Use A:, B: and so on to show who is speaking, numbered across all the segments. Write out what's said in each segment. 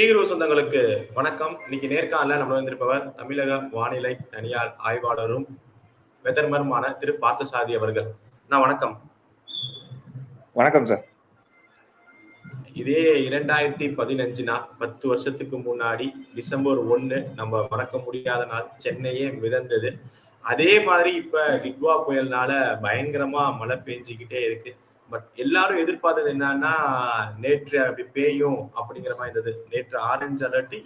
A: டீரோ சொந்தங்களுக்கு வணக்கம். இன்னைக்கு நேர்காணல நம்ம வந்திருப்பவர் தமிழக வானிலை தனியார் ஆய்வாளரும் வெதர்மருமான திரு பார்த்தசாதி அவர்கள். நான் வணக்கம்.
B: வணக்கம் சார்.
A: இதே இரண்டாயிரத்தி பதினஞ்சுனா பத்து வருஷத்துக்கு முன்னாடி டிசம்பர் ஒன்னு நம்ம மறக்க முடியாத நாள் சென்னையே மிதந்தது. அதே மாதிரி இப்ப டிட்வா புயல்னால பயங்கரமா மழை பெஞ்சுக்கிட்டே இருக்கு. பட் எல்லாரும் எதிர்பார்த்தது என்னன்னா நேற்று அப்படி பேயும் அப்படிங்கிற மாதிரி இருந்தது. நேற்று ஆரஞ்சு அலர்ட்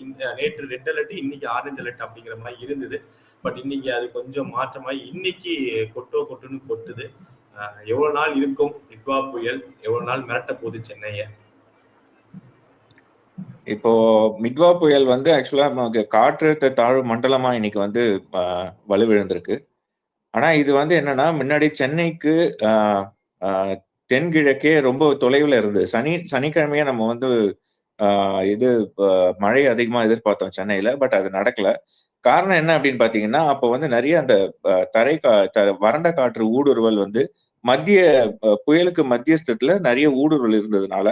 A: நேற்று ரெட் அலர்ட் இன்னைக்கு ஆரஞ்சு அலர்ட் அப்படிங்கிற மாதிரி இருந்தது. பட் இன்னைக்கு அது கொஞ்சம் மாற்றமாய் இன்னைக்கு கொட்டோ கொட்டுன்னு கொட்டுது. எவ்வளவு நாள் இருக்கும்? நிட்வா புயல் எவ்வளவு நாள் மிரட்ட போகுது சென்னையை?
B: இப்போ மிட்வா புயல் வந்து ஆக்சுவலா நமக்கு காற்றழுத்த தாழ்வு மண்டலமா இன்னைக்கு வந்து வலுவிழந்திருக்கு. ஆனா இது வந்து என்னன்னா முன்னாடி சென்னைக்கு தென்கிழக்கே ரொம்ப தொலைவில் இருந்தது சனி சனிக்கிழமையே நம்ம வந்து ஆஹ், இது மழை அதிகமா எதிர்பார்த்தோம் சென்னையில பட் அது நடக்கல. காரணம் என்ன அப்படின்னு பாத்தீங்கன்னா அப்போ வந்து நிறைய அந்த தரை கா த- வறண்ட காற்று ஊடுருவல் வந்து மத்திய புயலுக்கு மத்தியஸ்தத்தில் நிறைய ஊடுருவல் இருந்ததுனால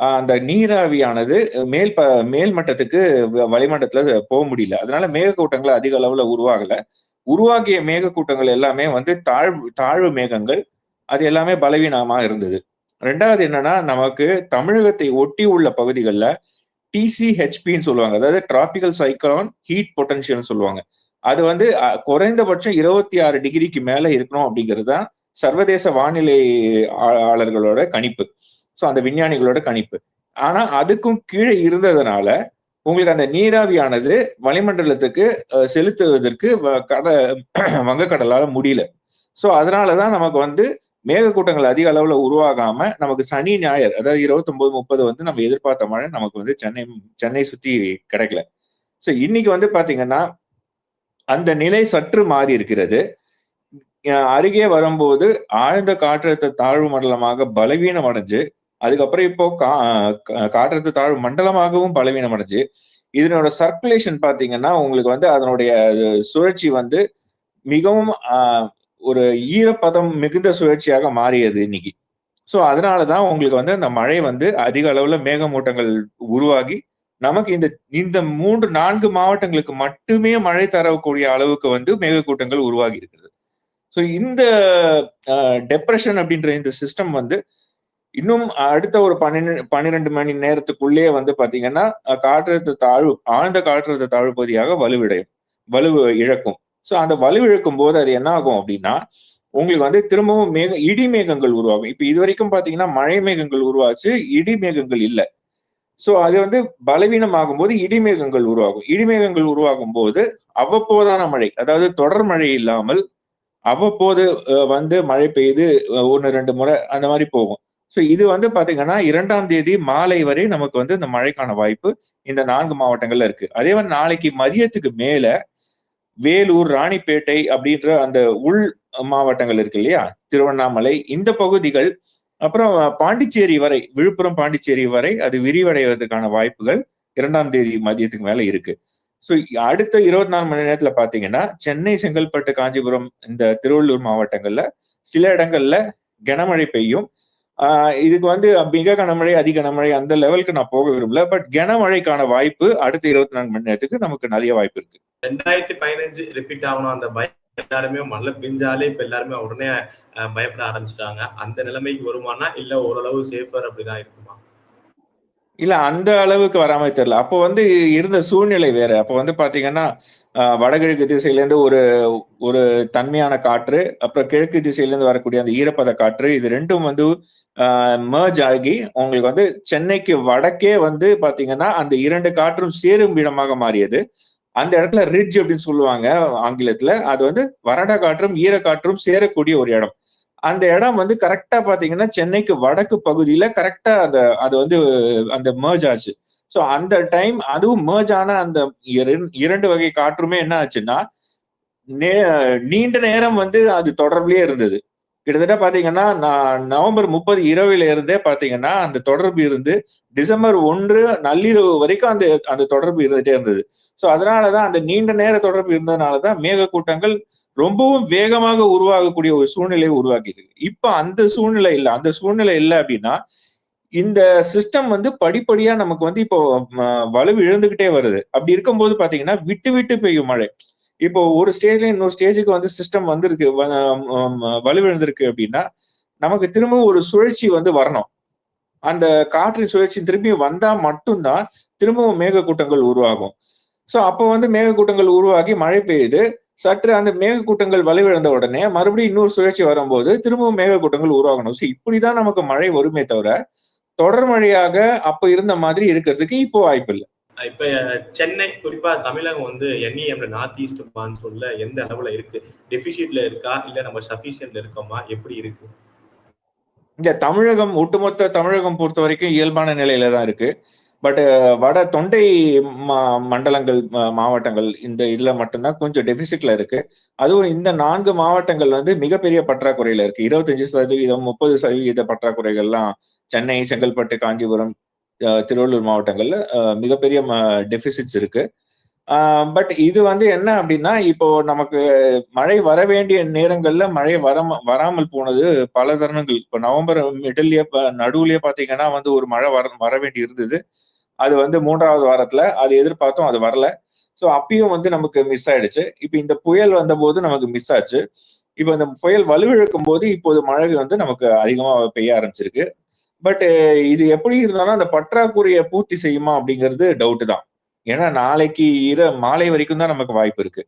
B: அந்த நீராவியானது மேல் ப மேல் மட்டத்துக்கு வ- வளிமண்டலத்துல போக முடியல. அதனால மேகக்கூட்டங்கள் அதிக அளவுல உருவாகல. உருவாகிய மேகக்கூட்டங்கள் எல்லாமே வந்து தாழ்வு தாழ்வு மேகங்கள் அது எல்லாமே பலவீனமா இருந்தது. ரெண்டாவது என்னன்னா நமக்கு தமிழகத்தை ஒட்டி உள்ள பகுதிகளில் டிசிஹெச்பின்னு சொல்லுவாங்க. அதாவது டிராபிக்கல் சைக்ளோன் ஹீட் பொட்டன்ஷியல்னு சொல்லுவாங்க. அது வந்து குறைந்தபட்சம் இருபத்தி ஆறு டிகிரிக்கு மேல இருக்கணும் அப்படிங்கிறது தான் சர்வதேச வானிலை ஆளர்களோட கணிப்பு. ஸோ அந்த விஞ்ஞானிகளோட கணிப்பு. ஆனா அதுக்கும் கீழே இருந்ததுனால உங்களுக்கு அந்த நீராவியானது வளிமண்டலத்துக்கு செலுத்துவதற்கு வ- கட வங்கக்கடலால் முடியல. ஸோ அதனால தான் நமக்கு வந்து மேகக்கூட்டங்கள் அதிக அளவுல உருவாகாம நமக்கு சனி ஞாயிறு அதாவது இருபத்தொன்பது முப்பது வந்து நம்ம எதிர்பார்த்த மழை நமக்கு வந்து சென்னை சென்னை சுத்தி கிடைக்கல. ஸோ இன்னைக்கு வந்து பாத்தீங்கன்னா அந்த நிலை சற்று மாறி இருக்கிறது. அருகே வரும்போது ஆழ்ந்த காற்றழுத்த தாழ்வு மண்டலமாக பலவீனம் அடைஞ்சு அதுக்கப்புறம் இப்போ கா காற்றழுத்த தாழ்வு மண்டலமாகவும் பலவீனம் அடைஞ்சு இதனோட சர்க்குலேஷன் பாத்தீங்கன்னா உங்களுக்கு வந்து அதனுடைய சுழற்சி வந்து மிகவும் ஆஹ், ஒரு ஈரப்பதம் மிகுந்த சுழற்சியாக மாறியது இன்னைக்கு. ஸோ அதனால தான் உங்களுக்கு வந்து அந்த மழை வந்து அதிக அளவில் மேகமூட்டங்கள் உருவாகி நமக்கு இந்த இந்த மூன்று நான்கு மாவட்டங்களுக்கு மட்டுமே மழை தரக்கூடிய அளவுக்கு வந்து மேகக்கூட்டங்கள் உருவாகி இருக்கிறது. ஸோ இந்த டெப்ரெஷன் அப்படின்ற இந்த சிஸ்டம் வந்து இன்னும் அடுத்த ஒரு பன்னிரெண்டு பன்னிரெண்டு மணி நேரத்துக்குள்ளே வந்து பார்த்தீங்கன்னா காற்றழுத்த தாழ்வு ஆழ்ந்த காற்றழுத்த தாழ்வு பகுதியாக வலுவிடையும் வலு இழக்கும். ஸோ அந்த வலுவிழக்கும் போது அது என்ன ஆகும் அப்படின்னா உங்களுக்கு வந்து திரும்பவும் மேக இடி மேகங்கள் உருவாகும். இப்போ இது வரைக்கும் பார்த்தீங்கன்னா மழை மேகங்கள் உருவாச்சு இடி மேகங்கள் இல்லை. ஸோ அது வந்து பலவீனமாகும் போது இடிமேகங்கள் உருவாகும். இடிமேகங்கள் உருவாகும் போது அவ்வப்போதான மழை அதாவது தொடர் மழை இல்லாமல் அவ்வப்போது வந்து மழை பெய்து ஒன்று ரெண்டு முறை அந்த மாதிரி போகும். ஸோ இது வந்து பார்த்தீங்கன்னா இரண்டாம் தேதி மாலை வரை நமக்கு வந்து இந்த மழைக்கான வாய்ப்பு இந்த நான்கு மாவட்டங்கள்ல இருக்கு. அதே மாதிரி நாளைக்கு மதியத்துக்கு மேலே வேலூர் ராணிப்பேட்டை அப்படின்ற அந்த உள் மாவட்டங்கள் இருக்கு இல்லையா? திருவண்ணாமலை இந்த பகுதிகள் அப்புறம் பாண்டிச்சேரி வரை விழுப்புரம் பாண்டிச்சேரி வரை அது விரிவடைவதற்கான வாய்ப்புகள் இரண்டாம் தேதி மதியத்துக்கு மேல இருக்கு. ஸோ அடுத்த இருபத்தி நாலு மணி நேரத்துல பாத்தீங்கன்னா சென்னை செங்கல்பட்டு காஞ்சிபுரம் இந்த திருவள்ளூர் மாவட்டங்கள்ல சில இடங்கள்ல கனமழை பெய்யும். இதுக்கு வந்து மிக கனமழை அதிக கனமழை அந்த லெவலுக்கு நான் போக விரும்பல. பட் கனமழைக்கான வாய்ப்பு அடுத்த இருபத்தி நான்கு மணி நேரத்துக்கு நமக்கு நிறைய வாய்ப்பு இருக்கு.
A: ரெண்டாயிரத்தி பதினஞ்சு ரிப்பீட் ஆகணும். அந்த பயம் எல்லாருமே மழை பெஞ்சாலே இப்ப எல்லாருமே உடனே பயப்பட ஆரம்பிச்சிட்டாங்க. அந்த நிலைமைக்கு வருமானா இல்ல ஓரளவு சேஃபர் அப்படிதான் இருக்குமா?
B: இல்ல அந்த அளவுக்கு வராம தெரியல. அப்போ வந்து இருந்த சூழ்நிலை வேற. அப்போ வந்து பாத்தீங்கன்னா வடகிழக்கு திசையிலேருந்து ஒரு ஒரு தன்மையான காற்று அப்புறம் கிழக்கு திசையில இருந்து வரக்கூடிய அந்த ஈரப்பத காற்று இது ரெண்டும் வந்து merge ஆகி உங்களுக்கு வந்து சென்னைக்கு வடக்கே வந்து பாத்தீங்கன்னா அந்த இரண்டு காற்றும் சேரும் இடமாக மாறியது. அந்த இடத்துல ரிட்ஜ் அப்படின்னு சொல்லுவாங்க ஆங்கிலத்துல. அது வந்து வறண்ட காற்றும் ஈரக்காற்றும் சேரக்கூடிய ஒரு இடம். அந்த இடம் வந்து கரெக்டா பாத்தீங்கன்னா சென்னைக்கு வடக்கு பகுதியில கரெக்டா அந்த அது வந்து அந்த மேர்ஜ் ஆச்சு. ஸோ அந்த டைம் அதுவும் மேர்ஜ் ஆன அந்த இரண்டு வகை காற்றுமே என்ன ஆச்சுன்னா நே- நீண்ட நேரம் வந்து அது தொடர்புலயே இருந்தது. கிட்டத்தட்ட பாத்தீங்கன்னா நான் நவம்பர் முப்பது இரவுல இருந்தே பாத்தீங்கன்னா அந்த தொடர்பு இருந்து டிசம்பர் ஒன்று நள்ளிரவு வரைக்கும் அந்த அந்த தொடர்பு இருந்துட்டே இருந்தது. ஸோ அதனாலதான் அந்த நீண்ட நேர தொடர்பு இருந்ததுனாலதான் மேகக்கூட்டங்கள் ரொம்பவும் வேகமாக உருவாகக்கூடிய ஒரு சூழ்நிலையை உருவாக்கிச்சு இப்போ அந்த சூழ்நிலை இல்லை. அந்த சூழ்நிலை இல்லை அப்படின்னா இந்த சிஸ்டம் வந்து படிப்படியா நமக்கு வந்து இப்போ வலு இழந்துகிட்டே வருது. அப்படி இருக்கும்போது பாத்தீங்கன்னா விட்டு விட்டு பெய்யும் மழை. இப்போ ஒரு ஸ்டேஜ்ல இன்னொரு ஸ்டேஜுக்கு வந்து சிஸ்டம் வந்திருக்கு வலுவிழந்திருக்கு அப்படின்னா நமக்கு திரும்ப ஒரு சுழற்சி வந்து வரணும். அந்த காற்றின் சுழற்சி திரும்பி வந்தா மட்டும்தான் திரும்பவும் மேகக்கூட்டங்கள் உருவாகும். சோ அப்போ வந்து மேகக்கூட்டங்கள் உருவாகி மழை பெய்யுது. சற்று அந்த மேகக்கூட்டங்கள் வலுவிழந்த உடனே மறுபடியும் இன்னொரு சுழற்சி வரும்போது திரும்பவும் மேகக்கூட்டங்கள் உருவாகணும். ஸோ இப்படிதான் நமக்கு மழை வருமே தவிர தொடர் மழையாக அப்ப இருந்த மாதிரி இருக்கிறதுக்கு இப்போ வாய்ப்பு இல்லை
A: இப்ப சென்னை குறிப்பா தமிழகம் வந்து என்இஎம்ல நார்த் ஈஸ்ட் மான்சூன்ல எந்த அளவுல இருக்கு? டெபிசிட்ல இருக்கா? இல்ல நம்ம சஃபிஷியன்ட்ல இருக்கோமா? எப்படி இருக்கு?
B: இந்த தமிழகம் ஒட்டுமொத்த தமிழகம் பொறுத்த வரைக்கும் இயல்பான நிலையில தான் இருக்கு. பட் வட தொண்டை மா- மண்டலங்கள் மாவட்டங்கள் இந்த இதுல மட்டும்தான் கொஞ்சம் டெபிசிட்ல இருக்கு. அதுவும் இந்த நான்கு மாவட்டங்கள் வந்து மிகப்பெரிய பற்றாக்குறையில இருக்கு. இருபத்தஞ்சு சதவீதம் முப்பது சதவீத பற்றாக்குறைகள்லாம் சென்னை செங்கல்பட்டு காஞ்சிபுரம் திருவள்ளூர் மாவட்டங்கள்ல மிகப்பெரிய டெபிசிட்ஸ் இருக்கு. பட் இது வந்து என்ன அப்படின்னா இப்போ நமக்கு மழை வர வேண்டிய நேரங்கள்ல மழை வர வராமல் போனது பல தருணங்கள். இப்போ நவம்பர் மிடில்லயே நடுவுலயே பாத்தீங்கன்னா வந்து ஒரு மழை வர வர வேண்டி இருந்தது. அது வந்து மூன்றாவது வாரத்துல அது எதிர்பார்த்தோம் அது வரல. ஸோ அப்பயும் வந்து நமக்கு மிஸ் ஆயிடுச்சு. இப்போ இந்த புயல் வந்த போது நமக்கு மிஸ் ஆச்சு. இப்போ இந்த புயல் வலுவிழக்கும் போது இப்போது மழை வந்து நமக்கு அதிகமாக பெய்ய ஆரம்பிச்சிருக்கு. பட் இது எப்படி இருந்தாலும் அந்த பற்றாக்குறையை பூர்த்தி செய்யுமா அப்படிங்கிறது டவுட்டு தான். ஏன்னா நாளைக்கு இர மாலை வரைக்கும் தான் நமக்கு வாய்ப்பு இருக்கு.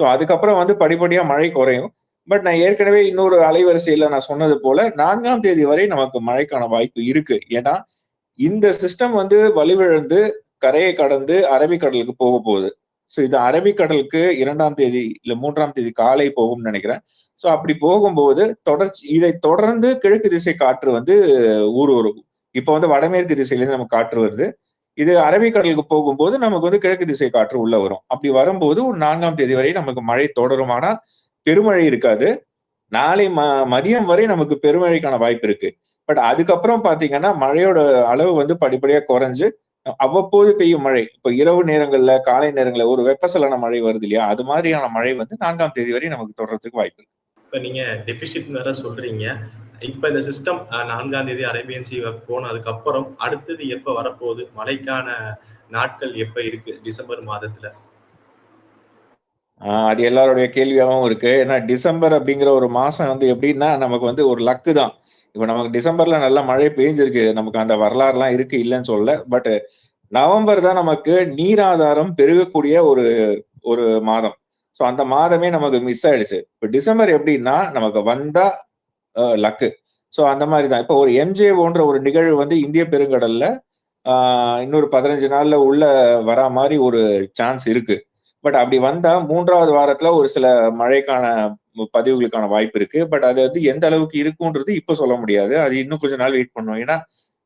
B: ஸோ அதுக்கப்புறம் வந்து படிப்படியாக மழை குறையும். பட் நான் ஏற்கனவே இன்னொரு அலைவரிசையில் நான் சொன்னது போல நான்காம் தேதி வரை நமக்கு மழைக்கான வாய்ப்பு இருக்கு. ஏன்னா இந்த சிஸ்டம் வந்து வலுவிழந்து கரையை கடந்து அரபிக்கடலுக்கு போக போகுது. ஸோ இது அரபிக்கடலுக்கு இரண்டாம் தேதி இல்லை மூன்றாம் தேதி காலை போகும்னு நினைக்கிறேன். ஸோ அப்படி போகும்போது தொடர்ச்சி இதை தொடர்ந்து கிழக்கு திசை காற்று வந்து ஊடுருவும் இப்போ வந்து வடமேற்கு திசையிலேருந்து நமக்கு காற்று வருது. இது அரபிக்கடலுக்கு போகும்போது நமக்கு வந்து கிழக்கு திசை காற்று உள்ள வரும். அப்படி வரும்போது ஒரு நான்காம் தேதி வரை நமக்கு மழை தொடரும். ஆனால் பெருமழை இருக்காது. நாளை ம மதியம் வரை நமக்கு பெருமழைக்கான வாய்ப்பு இருக்கு. பட் அதுக்கப்புறம் பாத்தீங்கன்னா மழையோட அளவு வந்து படிப்படியா குறைஞ்சு அவ்வப்போது பெய்யும் மழை. இப்போ இரவு நேரங்கள்ல காலை நேரங்கள்ல ஒரு வெப்பசலன மழை வருது இல்லையா? அது மாதிரியான மழை வந்து நான்காம் தேதி வரை நமக்கு தொடர்றதுக்கு வாய்ப்பு இருக்கு.
A: இப்ப நீங்க டெபிசிட் வேற சொல்றீங்க. இப்ப இந்த சிஸ்டம் நான்காம் தேதி அரேபியன் சி போனதுக்கு அப்புறம் அடுத்தது எப்ப வரப்போகுது? மழைக்கான நாட்கள் எப்ப இருக்கு? டிசம்பர் மாதத்துல.
B: அது எல்லாருடைய கேள்வியாகவும் இருக்கு. ஏன்னா டிசம்பர் அப்படிங்கிற ஒரு மாசம் வந்து எப்படின்னா நமக்கு வந்து ஒரு லக்கு தான். இப்போ நமக்கு டிசம்பர்ல நல்ல மழை பெய்ஞ்சிருக்கு நமக்கு அந்த வரலாறுலாம் இருக்கு இல்லைன்னு சொல்ல பட் நவம்பர் தான் நமக்கு நீராதாரம் பெருகக்கூடிய ஒரு ஒரு மாதம். ஸோ அந்த மாதமே நமக்கு மிஸ் ஆயிடுச்சு. இப்போ டிசம்பர் எப்படின்னா நமக்கு வந்தா லக்கு. ஸோ அந்த மாதிரி தான். இப்போ ஒரு எம்ஜே போன்ற ஒரு நிகழ்வு வந்து இந்திய பெருங்கடல்ல இன்னொரு பதினஞ்சு நாள்ல உள்ள வரா மாதிரி ஒரு சான்ஸ் இருக்கு. பட் அப்படி வந்தா மூன்றாவது வாரத்துல ஒரு சில மழைக்கான பதிவுகளுக்கான வாய்ப்பு இருக்கு. பட் அது வந்து எந்த அளவுக்கு இருக்கும்ன்றது இப்ப சொல்ல முடியாது. அது இன்னும் கொஞ்ச நாள் வெயிட் பண்ணும். ஏன்னா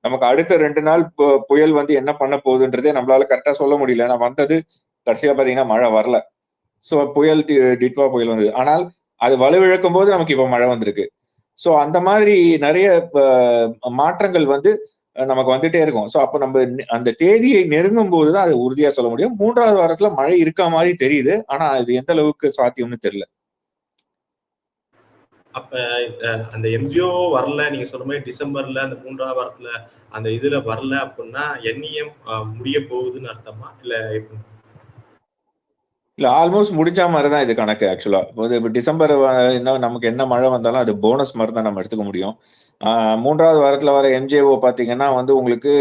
B: நமக்கு அடுத்த ரெண்டு நாள் புயல் வந்து என்ன பண்ண போகுதுன்றதே நம்மளால கரெக்டா சொல்ல முடியல. ஏன்னா வந்தது கடைசியா பாத்தீங்கன்னா மழை வரல. ஸோ புயல் டி- டிட்வா புயல் வந்தது. ஆனால் அது வலுவிழக்கும் போது நமக்கு இப்ப மழை வந்திருக்கு. ஸோ அந்த மாதிரி நிறைய மாற்றங்கள் வந்து நமக்கு வந்துட்டே இருக்கும். ஸோ அப்போ நம்ம அந்த தேதியை நெருங்கும் போது தான் அது உறுதியா சொல்ல முடியும். மூன்றாவது வாரத்துல மழை இருக்க மாதிரி தெரியுது. ஆனா அது எந்த அளவுக்கு சாத்தியம்னு தெரியல.
A: அப்ப அஹ், அந்த எம்ஜிஓ வரல. நீங்க சொன்ன மாதிரி டிசம்பர்ல அந்த மூன்றாவது வாரத்துல அந்த இதுல வரல அப்படின்னா என்இஎம் முடிய போகுதுன்னு அர்த்தமா? இல்ல எப்படி?
B: இல்ல ஆல்மோஸ்ட் முடிஞ்ச மாதிரி தான் இது கணக்கு ஆக்சுவலா இப்போ டிசம்பர் என்ன நமக்கு என்ன மழை வந்தாலும் அது போனஸ் மாதிரி தான் நம்ம எடுத்துக்க முடியும். மூன்றாவது வாரத்துல வர எம்ஜேஓ பாத்தீங்கன்னா வந்து உங்களுக்கு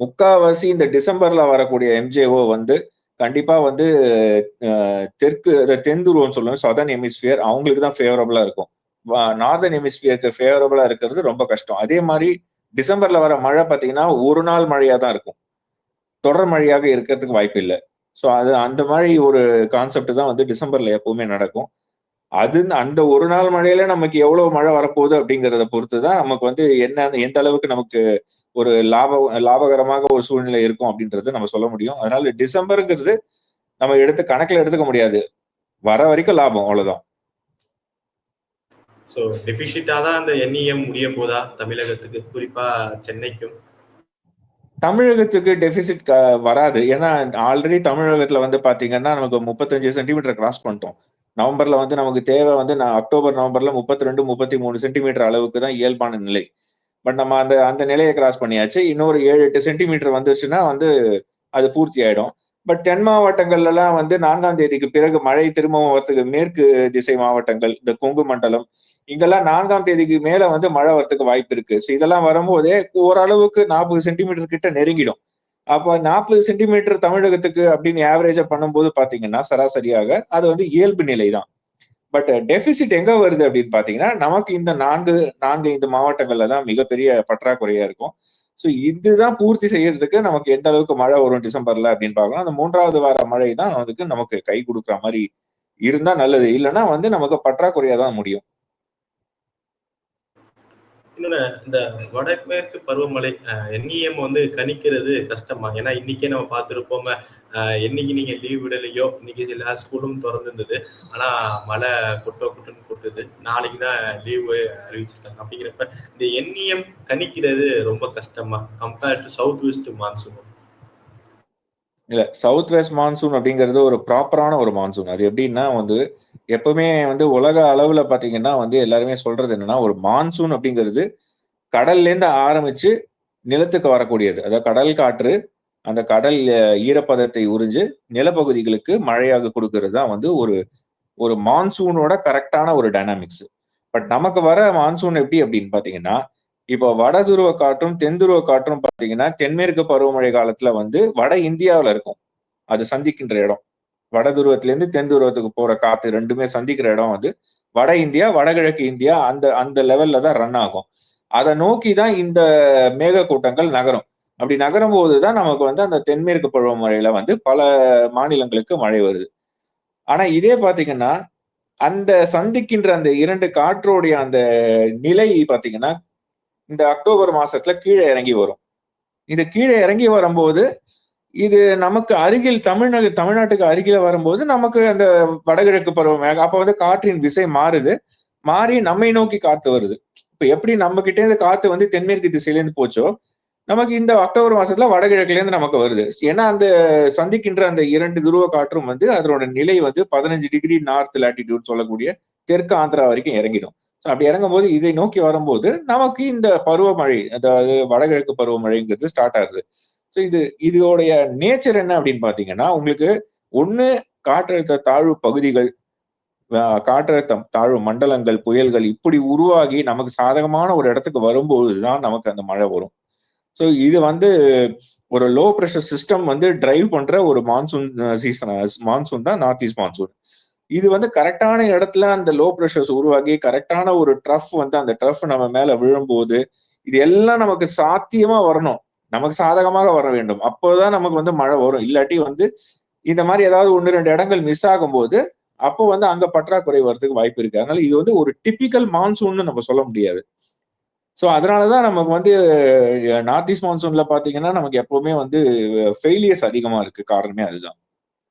B: முக்காவாசி இந்த டிசம்பர்ல வரக்கூடிய எம்ஜேஓ வந்து கண்டிப்பா வந்து தெற்கு தென் துருவம் சொல்லுவோம் சதர்ன் எமிஸ்பியர் அவங்களுக்கு தான் ஃபேவரபுளாக இருக்கும். நார்தன் எமிஸ்பியருக்கு ஃபேவரபிளா இருக்கிறது ரொம்ப கஷ்டம். அதே மாதிரி டிசம்பர்ல வர மழை பாத்தீங்கன்னா ஒரு நாள் மழையா தான் இருக்கும். தொடர் மழையாக இருக்கிறதுக்கு வாய்ப்பு இல்லை ஸோ அது அந்த மாதிரி ஒரு கான்செப்ட் தான் வந்து டிசம்பர்ல எப்பவுமே நடக்கும். அது அந்த ஒரு நாள் மழையில நமக்கு எவ்வளவு மழை வரப்போகுது அப்படிங்கிறத பொறுத்து தான் நமக்கு வந்து என்ன எந்த அளவுக்கு நமக்கு ஒரு லாப லாபகரமாக ஒரு சூழ்நிலை இருக்கும் அப்படின்றத நம்ம சொல்ல முடியும். அதனால டிசம்பருங்கிறது நம்ம எடுத்து கணக்குல எடுத்துக்க முடியாது. வர வரைக்கும் லாபம் அவ்வளவுதான்.
A: ஸோ டெபிஷிட்டா தான் அந்த என்இஎம் முடிய போதா தமிழகத்துக்கு? குறிப்பா சென்னைக்கும்.
B: தமிழகத்துக்கு டெபிசிட் வராது. ஏன்னா ஆல்ரெடி தமிழகத்துல வந்து பாத்தீங்கன்னா நமக்கு முப்பத்தஞ்சு சென்டிமீட்டர் கிராஸ் பண்ணிட்டோம். நவம்பர்ல வந்து நமக்கு தேவை வந்து நான் அக்டோபர் நவம்பர்ல முப்பத்தி ரெண்டு முப்பத்தி மூணு சென்டிமீட்டர் அளவுக்கு தான் இயல்பான நிலை. பட் நம்ம அந்த அந்த நிலையை கிராஸ் பண்ணியாச்சு. இன்னொரு ஏழு எட்டு சென்டிமீட்டர் வந்துருச்சுன்னா வந்து அது பூர்த்தி ஆயிடும். பட் தென் மாவட்டங்கள்லாம் வந்து நான்காம் தேதிக்கு பிறகு மழை திரும்பவும் வரத்துக்கு மேற்கு திசை மாவட்டங்கள் இந்த கொங்கு மண்டலம் இங்கெல்லாம் நான்காம் தேதிக்கு மேல வந்து மழை வரத்துக்கு வாய்ப்பு இருக்கு. ஸோ இதெல்லாம் வரும்போதே ஓரளவுக்கு நாற்பது சென்டிமீட்டர் கிட்ட நெருங்கிடும். அப்போ நாற்பது சென்டிமீட்டர் தமிழகத்துக்கு அப்படின்னு ஆவரேஜா பண்ணும்போது பாத்தீங்கன்னா சராசரியாக அது வந்து இயல்பு நிலை தான் பட் டெபிசிட் எங்க வருது அப்படின்னு பாத்தீங்கன்னா நமக்கு இந்த நான்கு நான்கு ஐந்து மாவட்டங்கள்ல தான் மிகப்பெரிய பற்றாக்குறையா இருக்கும். ஸோ இதுதான் பூர்த்தி செய்யறதுக்கு நமக்கு எந்த அளவுக்கு மழை வரும் டிசம்பர்ல அப்படின்னு பார்க்கலாம் அந்த மூன்றாவது வார மழை தான் வந்து நமக்கு கை கொடுக்குற மாதிரி இருந்தா நல்லது. இல்லைன்னா வந்து நமக்கு பற்றாக்குறையா தான் முடியும்.
A: இன்னொன்னு இந்த வடமேற்கு பருவமழை என்இஎம் வந்து கணிக்கிறது கஷ்டமா ஏன்னா இன்னைக்கே நம்ம பார்த்துருப்போம் என்னைக்கு நீங்க லீவ் விடலையோ இன்னைக்கு எல்லா ஸ்கூலும் திறந்துருந்தது. ஆனா மழை கொட்டோ கொட்டுன்னு கொட்டுது. நாளைக்கு தான் லீவு அறிவிச்சிருக்காங்க. அப்படிங்கிறப்ப இந்த எண்ணியம் கணிக்கிறது ரொம்ப கஷ்டமா? Compared to south west monsoon
B: இல்ல சவுத் வெஸ்ட் மான்சூன் அப்படிங்கிறது ஒரு ப்ராப்பரான ஒரு மான்சூன் அது எப்படின்னா வந்து எப்பவுமே வந்து உலக அளவுல பாத்தீங்கன்னா வந்து எல்லாருமே சொல்றது என்னன்னா ஒரு மான்சூன் அப்படிங்கிறது கடல்ல இருந்து ஆரம்பிச்சு நிலத்துக்கு வரக்கூடியது. அதாவது கடல் காற்று அந்த கடல் ஈரப்பதத்தை உறிஞ்சு நிலப்பகுதிகளுக்கு மழையாக கொடுக்கறது தான் வந்து ஒரு ஒரு மான்சூனோட கரெக்டான ஒரு டைனாமிக்ஸ் பட் நமக்கு வர மான்சூன் எப்படி அப்படின்னு பாத்தீங்கன்னா இப்போ வட துருவ காற்றும் தென் துருவ காற்றும் பாத்தீங்கன்னா தென்மேற்கு பருவமழை காலத்துல வந்து வட இந்தியாவில் இருக்கும். அது சந்திக்கின்ற இடம். வட துருவத்திலேருந்து தென் துருவத்துக்கு போற காத்து ரெண்டுமே சந்திக்கிற இடம் வந்து வட இந்தியா வடகிழக்கு இந்தியா அந்த அந்த லெவல்ல தான் ரன் ஆகும். அதை நோக்கி தான் இந்த மேக கூட்டங்கள் நகரும். அப்படி நகரும் போதுதான் நமக்கு வந்து அந்த தென்மேற்கு பருவமழையில வந்து பல மாநிலங்களுக்கு மழை வருது. ஆனா இதே பாத்தீங்கன்னா அந்த சந்திக்கின்ற அந்த இரண்டு காற்றோடைய அந்த நிலை பாத்தீங்கன்னா இந்த அக்டோபர் மாசத்துல கீழே இறங்கி வரும். இது கீழே இறங்கி வரும்போது இது நமக்கு அருகில் தமிழ்நாடு தமிழ்நாட்டுக்கு அருகில வரும்போது நமக்கு அந்த வடகிழக்கு பருவமழை அப்ப வந்து காற்றின் விசை மாறுது. மாறி நம்மை நோக்கி காத்து வருது. இப்ப எப்படி நம்ம கிட்டே இருந்து காத்து வந்து தென்மேற்கு திசையிலேருந்து போச்சோ நமக்கு இந்த அக்டோபர் மாசத்துல வடகிழக்குலேருந்து நமக்கு வருது. ஏன்னா அந்த சந்திக்கின்ற அந்த இரண்டு துருவ காற்றும் வந்து அதனோட நிலை வந்து பதினஞ்சு டிகிரி நார்த் லாட்டிடியூட் சொல்லக்கூடிய தெற்கு ஆந்திரா வரைக்கும் இறங்கிடும். அப்படி இறங்கும் போது இதை நோக்கி வரும்போது நமக்கு இந்த பருவமழை அதாவது வடகிழக்கு பருவமழைங்கிறது ஸ்டார்ட் ஆகுது. ஸோ இது இதோடைய நேச்சர் என்ன அப்படின்னு பாத்தீங்கன்னா உங்களுக்கு ஒன்று காற்றழுத்த தாழ்வு பகுதிகள் காற்றழுத்தம் தாழ்வு மண்டலங்கள் புயல்கள் இப்படி உருவாகி நமக்கு சாதகமான ஒரு இடத்துக்கு வரும்போது தான் நமக்கு அந்த மழை வரும். ஸோ இது வந்து ஒரு லோ ப்ரெஷர் சிஸ்டம் வந்து டிரைவ் பண்ற ஒரு மான்சூன் சீசன் மான்சூன் தான் நார்த் ஈஸ்ட் மான்சூன் இது வந்து கரெக்டான இடத்துல அந்த லோ ப்ரெஷர்ஸ் உருவாகி கரெக்டான ஒரு ட்ரஃப் வந்து அந்த ட்ரஃப் நம்ம மேல விழும்போது இது எல்லாம் நமக்கு சாத்தியமா வரணும். நமக்கு சாதகமாக வர வேண்டும். அப்போதான் நமக்கு வந்து மழை வரும். இல்லாட்டி வந்து இந்த மாதிரி ஏதாவது ஒன்று ரெண்டு இடங்கள் மிஸ் ஆகும்போது அப்போ வந்து அங்க பற்றாக்குறை வர்றதுக்கு வாய்ப்பு இருக்கு. அதனால இது வந்து ஒரு டிப்பிக்கல் மான்சூன்னு நம்ம சொல்ல முடியாது. ஸோ அதனாலதான் நமக்கு வந்து நார்த் ஈஸ்ட் மான்சூன்ல பாத்தீங்கன்னா நமக்கு எப்பவுமே வந்து ஃபெயிலியர்ஸ் அதிகமா இருக்கு. காரணமே அதுதான்.